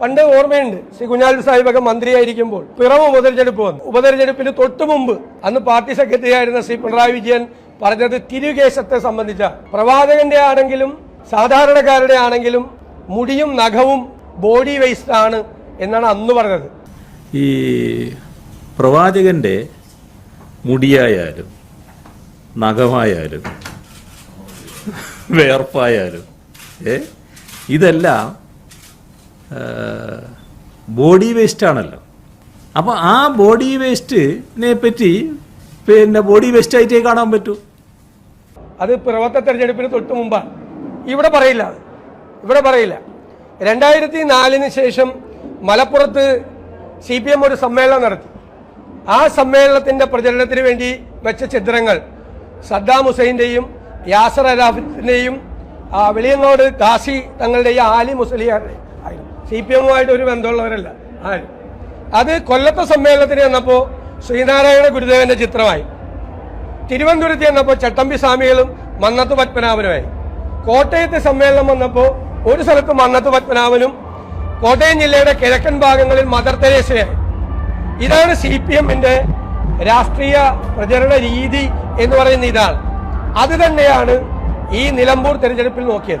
പണ്ട് ഓർമ്മയുണ്ട്. ശ്രീ കുഞ്ഞാലി സാഹിബൊക്കെ മന്ത്രിയായിരിക്കുമ്പോൾ പിറവ് ഉപതെരഞ്ഞെടുപ്പ് വന്നു. ഉപതെരഞ്ഞെടുപ്പിന് തൊട്ടു മുമ്പ് അന്ന് പാർട്ടി സെക്രട്ടറി ആയിരുന്ന ശ്രീ പിണറായി വിജയൻ പറഞ്ഞത് തിരുകേശത്തെ സംബന്ധിച്ച പ്രവാചകന്റെ ആണെങ്കിലും സാധാരണക്കാരുടെ ആണെങ്കിലും മുടിയും നഖവും ബോഡി വേസ്റ്റ് ആണ് എന്നാണ് അന്ന് പറഞ്ഞത്. ഈ പ്രവാചകന്റെ മുടിയായാലും നഖമായാലും വേർപ്പായാലും ഏ? ഇതെല്ലാം ബോഡി വേസ്റ്റ് ആണല്ലോ. അപ്പോൾ ആ ബോഡി വേസ്റ്റിനെ പറ്റി പിന്നെ ബോഡി വേസ്റ്റ് ആയിട്ടേ കാണാൻ പറ്റൂ. അത് പ്രവർത്ത തെരഞ്ഞെടുപ്പിന് തൊട്ട് മുമ്പാണ് ഇവിടെ പറയില്ല ഇവിടെ പറയില്ല. രണ്ടായിരത്തി നാലിന് ശേഷം മലപ്പുറത്ത് സി പി എം ഒരു സമ്മേളനം നടത്തി. ആ സമ്മേളനത്തിന്റെ പ്രചരണത്തിന് വേണ്ടി വെച്ച ചിത്രങ്ങൾ സദ്ദാം ഹുസൈന്റെയും യാസർ അറാഫിന്റെയും വെളിയങ്ങോട് കാസി തങ്ങളുടെയും ആലി മുസ്ലിയാരുടെയും. സി പി എമ്മുമായിട്ട് ഒരു ബന്ധമുള്ളവരല്ല. ആരും? അത് കൊല്ലത്തെ സമ്മേളനത്തിന് വന്നപ്പോൾ ശ്രീനാരായണ ഗുരുദേവന്റെ ചിത്രമായി. തിരുവനന്തപുരത്ത് ചെന്നപ്പോൾ ചട്ടമ്പി സ്വാമികളും മന്നത്ത് പത്മനാഭനുമായി. കോട്ടയത്തെ സമ്മേളനം വന്നപ്പോൾ ഒരു സ്ഥലത്ത് മന്നത്ത് പത്മനാഭനും കോട്ടയം ജില്ലയുടെ കിഴക്കൻ ഭാഗങ്ങളിൽ മദർ തെരേസയായി. ഇതാണ് സി പി എമ്മിന്റെ രാഷ്ട്രീയ പ്രചരണ രീതി എന്ന് പറയുന്ന ഇതാണ്. അത് തന്നെയാണ് ഈ നിലമ്പൂർ തെരഞ്ഞെടുപ്പിൽ നോക്കിയത്.